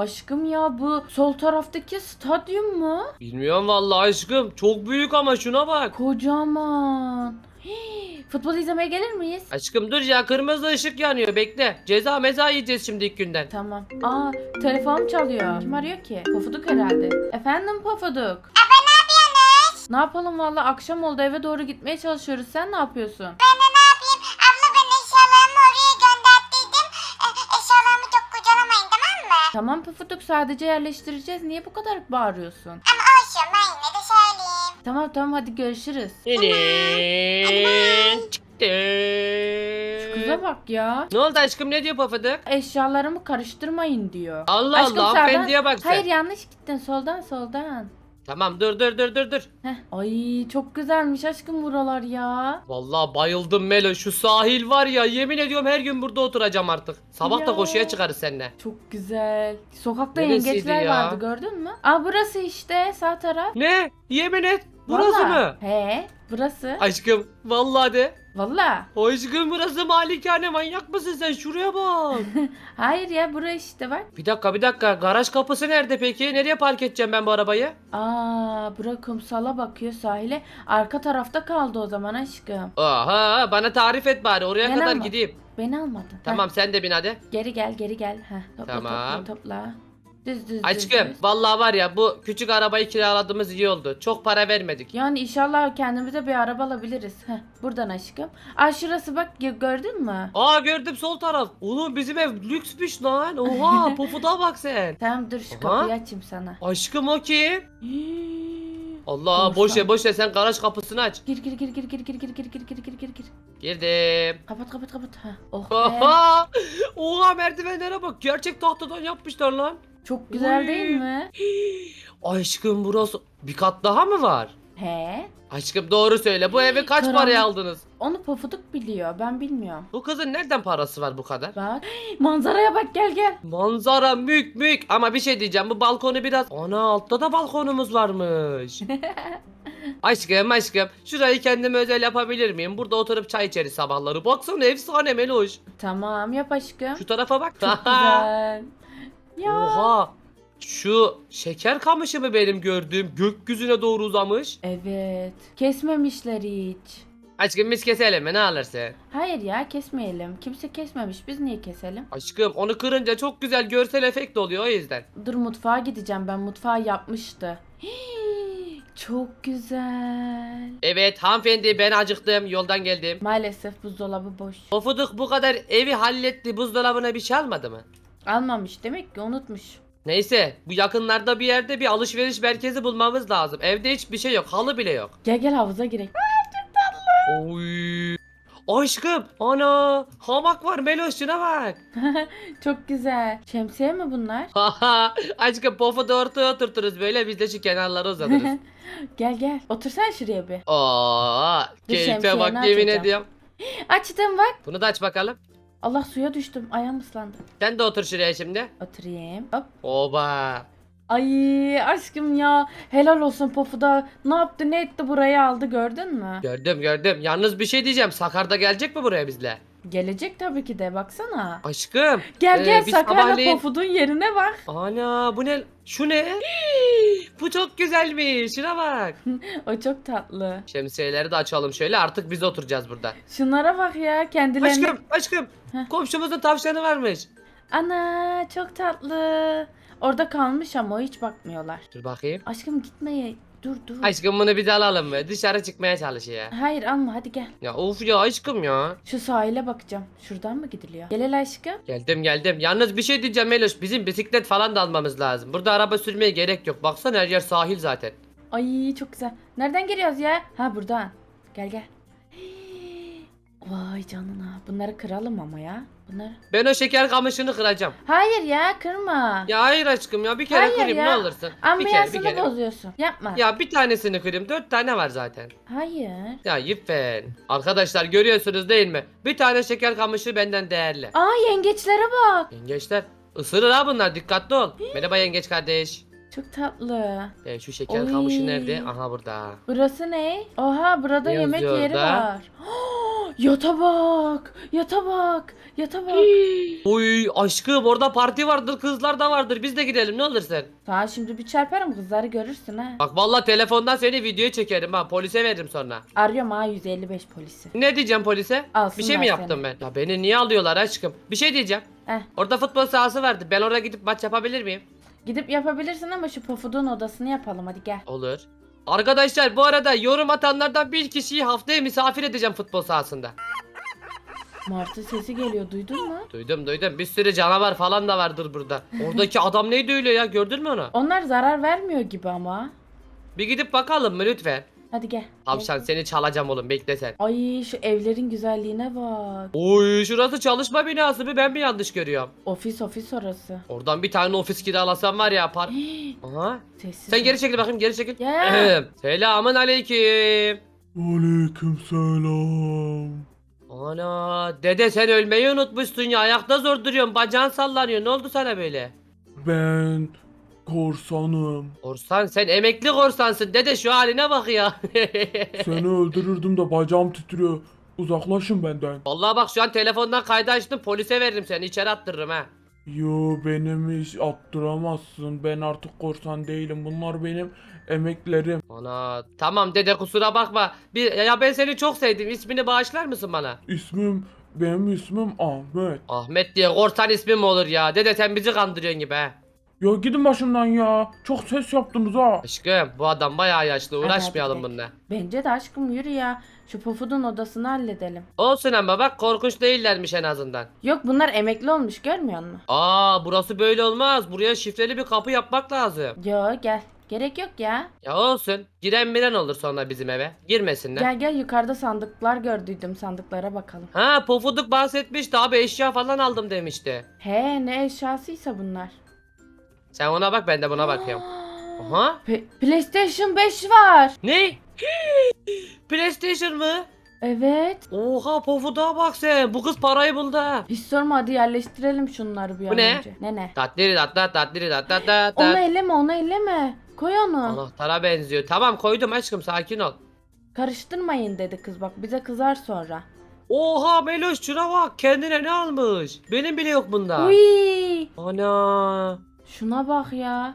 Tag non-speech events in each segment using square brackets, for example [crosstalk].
Aşkım ya bu sol taraftaki stadyum mu? Bilmiyorum vallahi aşkım. Çok büyük ama şuna bak. Kocaman. Hii, Futbol izlemeye gelir miyiz? Aşkım dur ya kırmızı ışık yanıyor bekle. Ceza meza yiyeceğiz şimdi ilk günden. Tamam. Aa telefonum çalıyor. Kim arıyor ki? Pofuduk herhalde. Efendim Pofuduk. ne yapıyorsunuz? Ne yapalım valla akşam oldu eve doğru gitmeye çalışıyoruz. Sen ne yapıyorsun? Ben tamam Pofuduk sadece yerleştireceğiz. Niye bu kadar bağırıyorsun? Ama olsun ben yine de söyleyeyim. Tamam tamam hadi görüşürüz. Yine çıktı. Şu kıza bak ya. Ne oldu aşkım ne diyor Pofuduk? Eşyalarımı karıştırmayın diyor. Allah Aşkım Allah sağdan- hanımefendiye bak sen. Hayır yanlış gittin soldan soldan. Tamam dur dur dur dur dur. Heh. Ay çok güzelmiş aşkım buralar ya. Vallahi bayıldım Melo şu sahil var ya yemin ediyorum her gün burada oturacağım artık. Sabah da Ya. koşuya çıkarız seninle. Çok güzel. Sokakta Neresiydi yengeçler ya? vardı gördün mü? Aa burası işte sağ taraf. Ne? Yemin et. Burası Vallahi. mı? He burası. Aşkım vallahi de. Valla. Aşkım burası malikane manyak mısın sen şuraya bak. [laughs] Hayır ya bura işte bak. bir dakika bir dakika garaj kapısı nerede peki? Nereye park edeceğim ben bu arabayı? Aa bura kumsala bakıyor sahile. Arka tarafta kaldı o zaman aşkım. Aha bana tarif et bari oraya Ben kadar alma. gideyim. Beni almadın. Tamam sen de bin hadi. Heh, geri gel geri gel. Heh, topla Tamam. topla topla. Düz düz Aşkım düz. vallahi var ya bu küçük arabayı kiraladığımız iyi oldu. Çok para vermedik. Yani inşallah kendimize bir araba alabiliriz. Heh, buradan aşkım. Aa şurası bak gö- gördün mü? Aa gördüm sol taraf. Oğlum bizim ev lüksmüş lan. Oha pofuda bak sen. Tamam dur şu Aha. kapıyı açayım sana. Aşkım o kim? Allah boş ver boş ver sen garaj kapısını aç. Gir gir gir gir gir gir gir gir gir gir gir gir gir. Girdim. Kapat kapat kapat. Ha. Oh be. Oha merdivenlere bak. Gerçek tahtadan yapmışlar lan. Çok güzel Oy. değil mi? [gasps] Aşkım burası bir kat daha mı var? He. Aşkım doğru söyle. Bu evi kaç Karanlık. paraya aldınız? Onu pofuduk biliyor. Ben bilmiyorum. Bu kızın nereden parası var bu kadar? Bak. [gasps] Manzaraya bak gel gel. Manzara mük mük ama bir şey diyeceğim bu balkonu biraz ana altta da balkonumuz varmış. [laughs] aşkım aşkım şurayı kendime özel yapabilir miyim? Burada oturup çay içeriz sabahları. Baksana efsane Meloş. Tamam yap aşkım. Şu tarafa bak. Çok güzel. [laughs] Ya. Oha. Şu şeker kamışı mı benim gördüğüm gökyüzüne doğru uzamış? Evet. Kesmemişler hiç. Aşkım biz keselim mi ne alırsın? Hayır ya kesmeyelim. Kimse kesmemiş. Biz niye keselim? Aşkım onu kırınca çok güzel görsel efekt oluyor o yüzden. Dur mutfağa gideceğim. Ben mutfağı yapmıştı. Hii, Çok güzel. Evet hanımefendi ben acıktım yoldan geldim. Maalesef buzdolabı boş. Pofuduk bu kadar evi halletti buzdolabına bir şey almadı mı? Almamış demek ki unutmuş. Neyse bu yakınlarda bir yerde bir alışveriş merkezi bulmamız lazım. Evde hiçbir şey yok halı bile yok. Gel gel havuza girelim. Oy. Aşkım ana hamak var Meloş şuna bak. [laughs] Çok güzel. Şemsiye mi bunlar? [laughs] Haha aşkım pofudu ortaya oturturuz böyle biz de şu kenarlara uzanırız. [laughs] gel gel. Otursana şuraya bir. Oo, Dur, keyfe şemsiyeni bak yemin açacağım. ediyorum. [gasps] Açtım bak. Bunu da aç bakalım. Allah suya düştüm. Ayağım ıslandı. Sen de otur şuraya şimdi. Oturayım. Hop. Oba. Ay aşkım ya. Helal olsun Pofuda. Ne yaptı ne etti burayı aldı gördün mü? Gördüm gördüm. Yalnız bir şey diyeceğim. Sakar da gelecek mi buraya bizle? Gelecek tabii ki de baksana. Aşkım. Gel Ee, gel biz Sakar'la sabahleyin- Pofud'un yerine bak. Ana bu ne? Şu ne? Bu çok güzelmiş. Şuna bak. [laughs] O çok tatlı. Şemsiyeleri de açalım şöyle. Artık biz oturacağız burada. Şunlara bak ya kendilerine. Aşkım aşkım. Heh. Komşumuzun tavşanı varmış. Ana çok tatlı. Orada kalmış ama hiç bakmıyorlar. Dur bakayım. Aşkım gitmeye. Dur dur. Aşkım bunu bir de alalım mı? Dışarı çıkmaya çalışıyor. Hayır alma hadi gel. Ya of ya aşkım ya. Şu sahile bakacağım. Şuradan mı gidiliyor? Gel hele aşkım. Geldim geldim. Yalnız bir şey diyeceğim Meloş. Bizim bisiklet falan da almamız lazım. Burada araba sürmeye gerek yok. Baksana her yer sahil zaten. Ay çok güzel. Nereden geliyoruz ya? Ha buradan. Gel gel. Vay canına. Bunları kıralım ama ya. Bunlar. Ben o şeker kamışını kıracağım. Hayır ya kırma. Ya hayır aşkım ya bir kere Hayır kırayım ya. ne olursun. bir kere bir Ambiyansını kere. bozuyorsun. Yapma. Ya bir tanesini kırayım. Dört tane var zaten. Hayır. Ya lütfen. Arkadaşlar görüyorsunuz değil mi? Bir tane şeker kamışı benden değerli. Aa yengeçlere bak. Yengeçler ısırır ha bunlar dikkatli ol. Merhaba yengeç kardeş. Çok tatlı. E, şu şeker Oy. kamışı nerede? Aha burada. Burası ne? Oha burada Ne yemek yazıyor yeri orada? var. [gasps] [gasps] Yata bak. Yata bak. Yata bak. [gasps] Uy aşkım orada parti vardır kızlar da vardır biz de gidelim ne olursun. Sana şimdi bir çarparım kızları görürsün ha. Bak vallahi telefondan seni videoya çekerim ha polise veririm sonra. Arıyorum ha 155 polisi. Ne diyeceğim polise? Alsınlar bir şey mi yaptım seni. ben? Ya beni niye alıyorlar aşkım? Bir şey diyeceğim. Eh. Orada futbol sahası vardı. Ben oraya gidip maç yapabilir miyim? Gidip yapabilirsin ama şu pofudun odasını yapalım hadi gel. Olur. Arkadaşlar bu arada yorum atanlardan bir kişiyi haftaya misafir edeceğim futbol sahasında. Martı sesi geliyor duydun mu? Duydum duydum. Bir sürü canavar falan da vardır burada. Oradaki adam neydi öyle ya? Gördün mü onu? Onlar zarar vermiyor gibi ama. Bir gidip bakalım mı lütfen? Hadi gel. Tavşan seni çalacağım oğlum bekle sen. Ay şu evlerin güzelliğine bak. Oy şurası çalışma binası mı ben mi yanlış görüyorum? Ofis ofis orası. Oradan bir tane ofis kiralasam var ya par... Aha. Sessiz. Sen ol. geri çekil bakayım geri çekil. Ya. [clears throat] Selamun aleyküm. Aleyküm selam. Ana dede sen ölmeyi unutmuşsun ya ayakta zor duruyorsun bacağın sallanıyor ne oldu sana böyle? Ben korsanım. Korsan sen emekli korsansın dede şu haline bak ya. [laughs] Seni öldürürdüm de bacağım titriyor. Uzaklaşın benden. Vallahi bak şu an telefondan kaydı açtım polise veririm seni içeri attırırım ha. Yo benim iş attıramazsın. Ben artık korsan değilim. Bunlar benim emeklerim. Ana tamam dede kusura bakma. Bir, ya ben seni çok sevdim ismini bağışlar mısın bana? İsmim benim ismim Ahmet. Ahmet diye korsan ismi mi olur ya? Dede sen bizi kandırıyorsun gibi ha. Ya gidin başımdan ya. Çok ses yaptınız ha. Aşkım bu adam bayağı yaşlı uğraşmayalım hadi bununla. Bence de aşkım yürü ya. Şu pofudun odasını halledelim. Olsun ama bak korkunç değillermiş en azından. Yok bunlar emekli olmuş görmüyor musun? Aa burası böyle olmaz. Buraya şifreli bir kapı yapmak lazım. Yo gel. Gerek yok ya. Ya olsun. Giren miren olur sonra bizim eve. Girmesinler. Gel gel yukarıda sandıklar gördüydüm. Sandıklara bakalım. Ha pofuduk bahsetmişti abi eşya falan aldım demişti. He ne eşyasıysa bunlar. Sen ona bak ben de buna bakıyorum. [gasps] Aha. Pe- PlayStation 5 var. Ne? [gasps] PlayStation mı? Evet. Oha pofuduğa bak sen. Bu kız parayı buldu ha. Hiç sorma hadi yerleştirelim şunları bir Bu an ne? önce. Ne ne? Tatliri tatlat tatliri tatlat tat Onu elleme onu elleme. Koy onu. Anahtara benziyor. Tamam koydum aşkım sakin ol. Karıştırmayın dedi kız bak bize kızar sonra. Oha Meloş şuna bak kendine ne almış? Benim bile yok bunda. Uy! Ana. Şuna bak ya.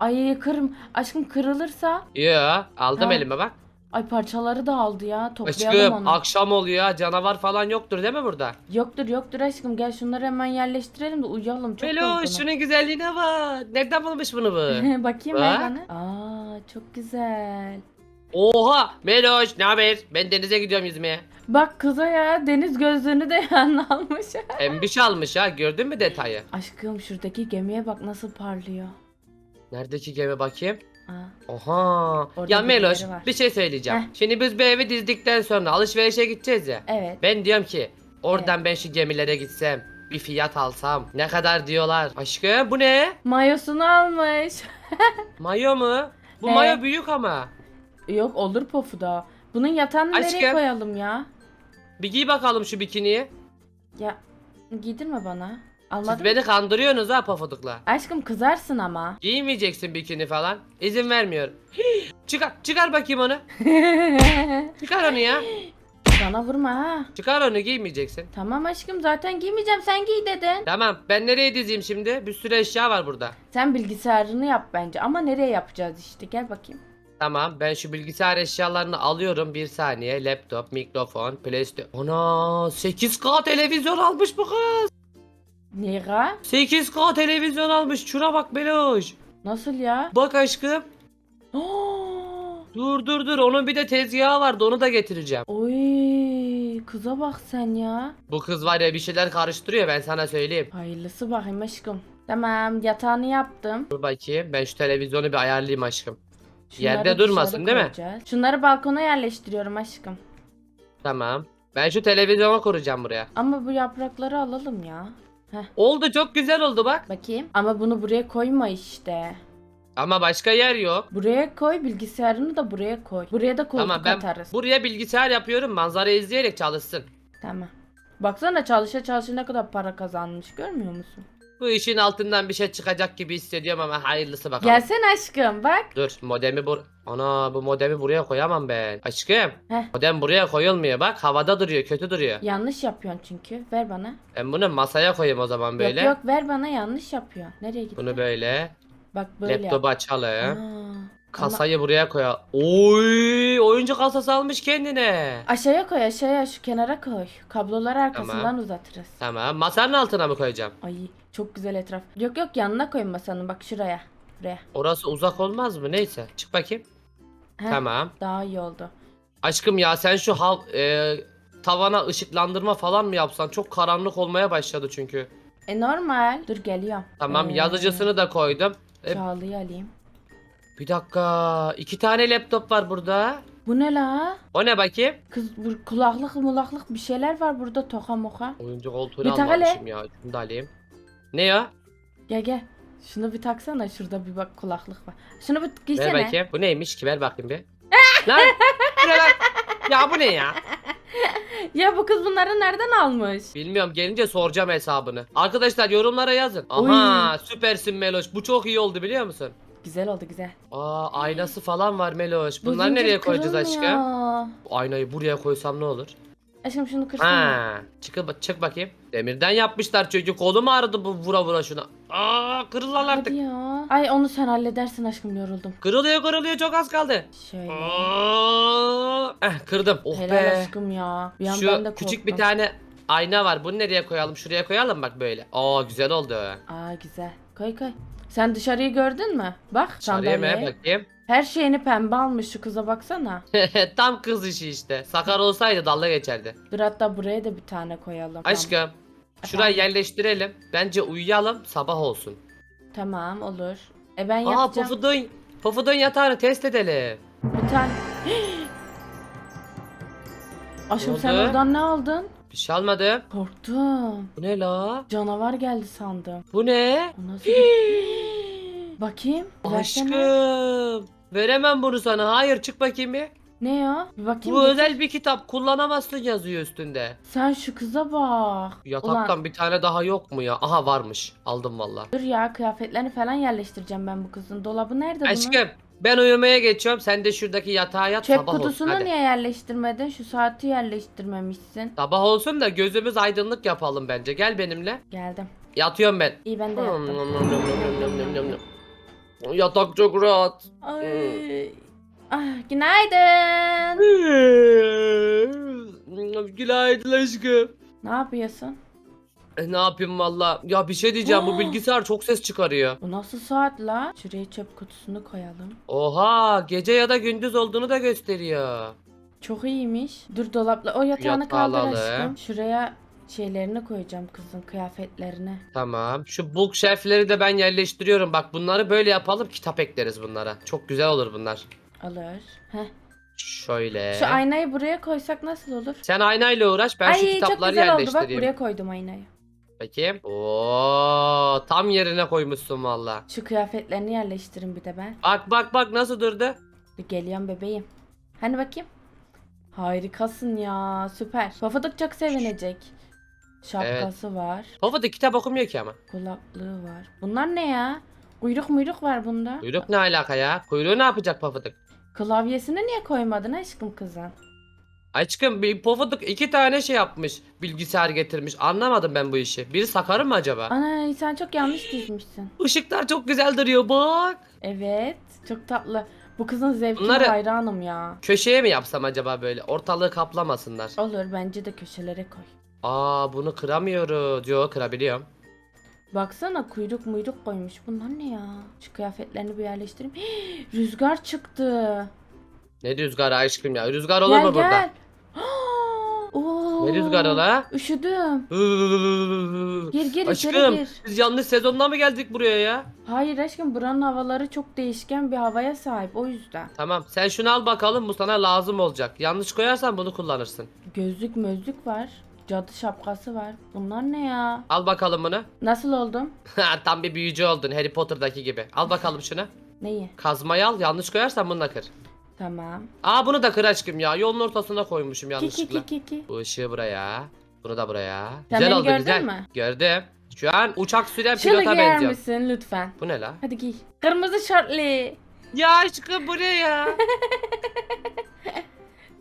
Ay kırım. Aşkım kırılırsa. Ya aldım Ha. elime bak. Ay parçaları da aldı ya. Toplayalım Aşkım onu. akşam oluyor canavar falan yoktur değil mi burada? Yoktur yoktur aşkım gel şunları hemen yerleştirelim de uyuyalım çok yorgunum. şunun güzelliğine bak. Nereden bulmuş bunu bu? [laughs] Bakayım Bak. ver bana. Aa çok güzel. Oha Meloş ne haber? Ben denize gidiyorum yüzmeye. Bak kıza ya deniz gözlüğünü de yanına almış. [laughs] Embiş almış ha gördün mü detayı? Aşkım şuradaki gemiye bak nasıl parlıyor. Neredeki gemi bakayım? Aa, Oha. Orada ya birileri Meloş var. bir şey söyleyeceğim. Heh. Şimdi biz bir evi dizdikten sonra alışverişe gideceğiz ya. evet. Ben diyorum ki oradan ben şu gemilere gitsem bir fiyat alsam ne kadar diyorlar. Aşkım bu ne? Mayosunu almış. [laughs] Mayo mu? Bu He. mayo büyük ama. Yok olur pofuda. Bunun yatağını nereye Aşkım. koyalım ya? Bir giy bakalım şu bikiniyi. Ya giydirme bana. Siz Almadın mı? beni kandırıyorsunuz ha pafudukla. Aşkım kızarsın ama. Giymeyeceksin bikini falan. İzin vermiyorum. [gasps] Çıkar, çıkar bakayım onu. [laughs] Çıkar onu ya. Bana vurma ha. Çıkar onu giymeyeceksin. Tamam aşkım zaten giymeyeceğim sen giy dedin. Tamam ben nereye dizeyim şimdi? Bir sürü eşya var burada. Sen bilgisayarını yap bence ama nereye yapacağız işte gel bakayım. Tamam ben şu bilgisayar eşyalarını alıyorum bir saniye. Laptop, mikrofon, PlayStation. Ana 8K televizyon almış bu kız. Nira? 8K televizyon almış. Şuna bak Beloş. Nasıl ya? Bak aşkım. [gasps] Dur dur dur onun bir de tezgahı vardı onu da getireceğim. Oy kıza bak sen ya. Bu kız var ya bir şeyler karıştırıyor ben sana söyleyeyim. Hayırlısı bakayım aşkım. Tamam yatağını yaptım. Dur bakayım ben şu televizyonu bir ayarlayayım aşkım. Şunları Yerde durmasın, dışarı değil mi? koyacağız. Şunları balkona yerleştiriyorum aşkım. Tamam. Ben şu televizyonu kuracağım buraya. Ama bu yaprakları alalım ya. Oldu çok güzel oldu bak. Bakayım. Ama bunu buraya koyma işte. Ama başka yer yok. Buraya koy bilgisayarını da buraya koy. Buraya da koltuk Tamam ben atarız. buraya bilgisayar yapıyorum manzara izleyerek çalışsın. Tamam. Baksana çalışa çalışa ne kadar para kazanmış görmüyor musun? Bu işin altından bir şey çıkacak gibi hissediyorum ama hayırlısı bakalım. Gelsene aşkım bak. Dur modemi bur... Ana bu modemi buraya koyamam ben. Aşkım. Heh. Modem buraya koyulmuyor bak havada duruyor kötü duruyor. Yanlış yapıyorsun çünkü. Ver bana. Ben bunu masaya koyayım o zaman böyle. Yok yok ver bana yanlış yapıyorsun. Nereye gitti? Bunu böyle. Bak böyle Laptopu açalım. Aa, Kasayı buraya koy. Oy, oyuncu kasası almış kendine. Aşağıya koy aşağıya şu kenara koy. Kabloları arkasından Tamam. uzatırız. Tamam. Masanın altına mı koyacağım? Ay çok güzel etraf. Yok yok yanına koy masanın bak şuraya. Buraya. Orası uzak olmaz mı? Neyse. Çık bakayım. Heh, Tamam. Daha iyi oldu. Aşkım ya sen şu hav e, tavana ışıklandırma falan mı yapsan? Çok karanlık olmaya başladı çünkü. E normal. Dur geliyorum. Tamam Ee, yazıcısını da koydum. E, Çağla'yı alayım. Bir dakika. iki tane laptop var burada. Bu ne la? O ne bakayım? Kız bu kulaklık mulaklık bir şeyler var burada toka moka. Oyuncu koltuğunu Bir hele. almamışım ya. Şunu da alayım. Ne ya? Gel gel. Şunu bir taksana şurada bir bak kulaklık var. Şunu bir Ver giysene. bakayım. Bu neymiş ki? Ver bakayım bir. [laughs] lan! Bu ne lan? Ya bu ne ya? [laughs] Ya bu kız bunları nereden almış? Bilmiyorum gelince soracağım hesabını. Arkadaşlar yorumlara yazın. Aha süpersin Meloş. Bu çok iyi oldu biliyor musun? Güzel oldu güzel. Aa aynası falan var Meloş. Bu Bunları zincir nereye koyacağız aşkım? kırılmıyor. Bu aynayı buraya koysam ne olur? Aşkım şunu kırsana. Ha, çık, çık bakayım. Demirden yapmışlar çocuk. Kolum ağrıdı bu vura vura şuna. Aa kırıl lan artık. Hadi ya. Ay onu sen halledersin aşkım yoruldum. Kırılıyor kırılıyor çok az kaldı. Şöyle. Aa, eh, kırdım. Oh Helal be. aşkım ya. Bir an ben de Şu küçük bir tane ayna var. Bunu nereye koyalım? Şuraya koyalım bak böyle. Aa güzel oldu. Aa güzel. Koy koy. Sen dışarıyı gördün mü? Bak mı sandalyeye. bakayım? Her şeyini pembe almış şu kıza baksana. [laughs] Tam kız işi işte. Sakar olsaydı dalga geçerdi. Dur hatta buraya da bir tane koyalım. Aşkım. Şurayı yerleştirelim. Bence uyuyalım. Sabah olsun. Tamam olur. E ben Aa yapacağım. Pofudun. Pofudun yatağını test edelim. Bir tane. [gasps] Aşkım sen oldu? oradan ne aldın? Bir şey almadım. Korktum. Bu ne la? Canavar geldi sandım. Bu ne? O nasıl bir... [gasps] Bakayım. versene. Aşkım. Veremem bunu sana. Hayır çık bakayım bir. Ne ya? Bir bakayım. Bu getir. özel bir kitap. Kullanamazsın yazıyor üstünde. Sen şu kıza bak. Yataktan Ulan, bir tane daha yok mu ya? Aha varmış. Aldım valla. dur ya kıyafetlerini falan yerleştireceğim ben bu kızın. Dolabı nerede bunun? Aşkım ben uyumaya geçiyorum. Sen de şuradaki yatağa yat Çöp sabah olsun. kutusunu Hadi. niye yerleştirmedin? Şu saati yerleştirmemişsin. Sabah olsun da gözümüz aydınlık yapalım bence. Gel benimle. Geldim. Yatıyorum ben. İyi ben de yattım. Yatak çok rahat. Ay. Ah, günaydın. Günaydın aşkım. Ne yapıyorsun? E, ne yapayım valla? Ya bir şey diyeceğim bu bilgisayar çok ses çıkarıyor. Bu nasıl saat la? Şuraya çöp kutusunu koyalım. Oha gece ya da gündüz olduğunu da gösteriyor. Çok iyiymiş. Dur dolapla o yatağını Yatağı kaldır alalım. aşkım. Şuraya şeylerini koyacağım kızın kıyafetlerini. Tamam. Şu bookshelf'leri de ben yerleştiriyorum. Bak bunları böyle yapalım kitap ekleriz bunlara. Çok güzel olur bunlar. Alır. Heh. Şöyle. Şu aynayı buraya koysak nasıl olur? Sen aynayla uğraş ben şu Ay çok kitapları güzel oldu bak yerleştireyim. buraya koydum aynayı. Bakayım. Oo, tam yerine koymuşsun valla. Şu kıyafetlerini yerleştirin bir de ben. Bak bak bak nasıl durdu? Geliyorum bebeğim. Hani bakayım. Harikasın ya süper. Pofuduk çok sevinecek. Şapkası var. Pofuduk kitap okumuyor ki ama. Kulaklığı var. Bunlar ne ya? Kuyruk muyruk var bunda. Kuyruk ne alaka ya? Kuyruğu ne yapacak Pofuduk? Klavyesini niye koymadın aşkım kızın? Aşkım bir Pofuduk iki tane şey yapmış. Bilgisayar getirmiş. Anlamadım ben bu işi. Biri sakarı mı acaba? Ana sen çok yanlış dizmişsin. Işıklar çok güzel duruyor bak. Evet çok tatlı. Bu kızın zevkine Bunları- hayranım ya. Köşeye mi yapsam acaba böyle? Ortalığı kaplamasınlar. Olur bence de köşelere koy. Aa bunu kıramıyoruz. Yo kırabiliyorum. Baksana kuyruk muyruk koymuş. Bunlar ne ya? Şu kıyafetlerini bir yerleştireyim. [gasps] Rüzgar çıktı. Ne rüzgarı aşkım ya? Rüzgar olur gel mu burada? gel. [gasps] Oo, Ne rüzgarı la? Üşüdüm. Gir gir içeri Aşkım gir. biz yanlış sezonda mı geldik buraya ya? Hayır aşkım buranın havaları çok değişken bir havaya sahip o yüzden. Tamam sen şunu al bakalım bu sana lazım olacak. Yanlış koyarsan bunu kullanırsın. Gözlük mözlük var. Cadı şapkası var. Bunlar ne ya? Al bakalım bunu. [laughs] Nasıl oldum? Tam bir büyücü oldun Harry Potter'daki gibi. Al bakalım şunu. Neyi? Kazmayı al yanlış koyarsan bunu da kır. Tamam. Aa bunu da kır aşkım ya. Yolun ortasına koymuşum Ki yanlışlıkla. ki ki ki. Bu ışığı buraya. Bunu da buraya. Sen güzel beni oldu gördün güzel. mü? Gördüm. Şu an uçak süren Şunu pilota giyer benziyor. misin lütfen? Bu ne la? Hadi giy. Kırmızı şortlu. Ya aşkım bu ne ya? [laughs]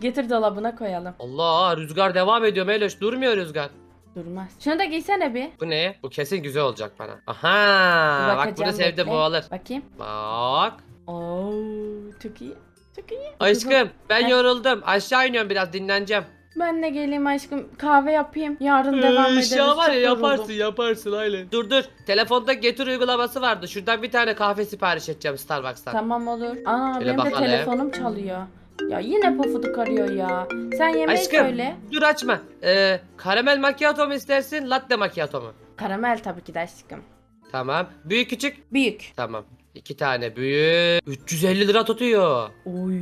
Getir dolabına koyalım. Allah rüzgar devam ediyor Meloş. Durmuyor rüzgar. Durmaz. Şunu da giysene bir. Bu ne? Bu kesin güzel olacak bana. Aha bak bunu Bakacağım, sevdim bekle. bu alır. Bakayım. Bak. Oo, çok iyi. Çok iyi. Aşkım ben yoruldum. Aşağı iniyorum biraz dinleneceğim. Ben de geleyim aşkım. Kahve yapayım. Yarın devam Ee, ederiz. Aşağı var ya Çok yoruldum. yaparsın yaparsın aynen. Dur dur. Telefonda getir uygulaması vardı. Şuradan bir tane kahve sipariş edeceğim Starbucks'tan. Tamam olur. Aa Şöyle benim de bakalım. telefonum çalıyor. Ya yine pofuduk arıyor ya. Sen yemeği Aşkım. söyle. Dur açma. Ee, karamel macchiato mu istersin latte macchiato mu? Karamel tabii ki de aşkım. Tamam. Büyük küçük. Büyük. Tamam. İki tane büyük. 350 lira tutuyor. Oy.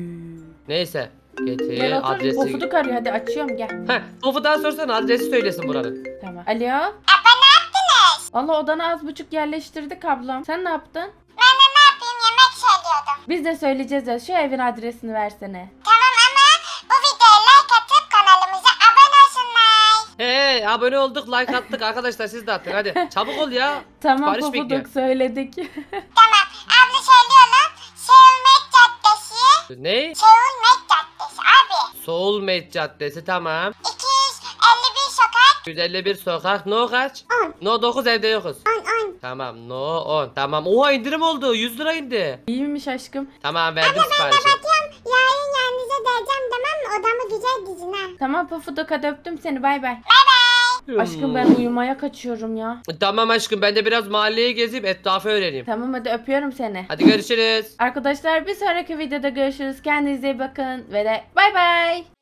Neyse. Getir Gel otur. adresi. Pofuduk arıyor. Hadi açıyorum gel. Heh, Pofu'dan sorsana adresi söylesin buranın. Tamam. Alo. Abla ne yaptınız? Valla odana az buçuk yerleştirdik ablam. Sen ne yaptın? Ben de ne yapayım yemek söylüyordum. Biz de söyleyeceğiz ya. Şu evin adresini versene. Tamam ama bu videoya like atıp kanalımıza abone olsunlar. He abone olduk like attık arkadaşlar siz de atın hadi. [laughs] Çabuk ol ya. Tamam Sipariş bekliyor. pofuduk söyledik. [laughs] Ne? Seulmet Caddesi abi. Soulmate Caddesi tamam. 251 sokak 151 sokak. No kaç? 10. No 9 evde yokuz. 10 10. Tamam no 10. Tamam. Oha indirim oldu. 100 lira indi. İyiymiş aşkım. Tamam verdim siparişi. Batıyorum yarın yanınıza geleceğim tamam mı? Odamı güzel dizin ha. Tamam pofuduk hadi öptüm seni bay bay. Aşkım Hmm. ben uyumaya kaçıyorum ya. Tamam aşkım ben de biraz mahalleyi gezip etrafı öğreneyim. Tamam hadi öpüyorum seni. Hadi görüşürüz. Arkadaşlar bir sonraki videoda görüşürüz. Kendinize iyi bakın ve de bay bay.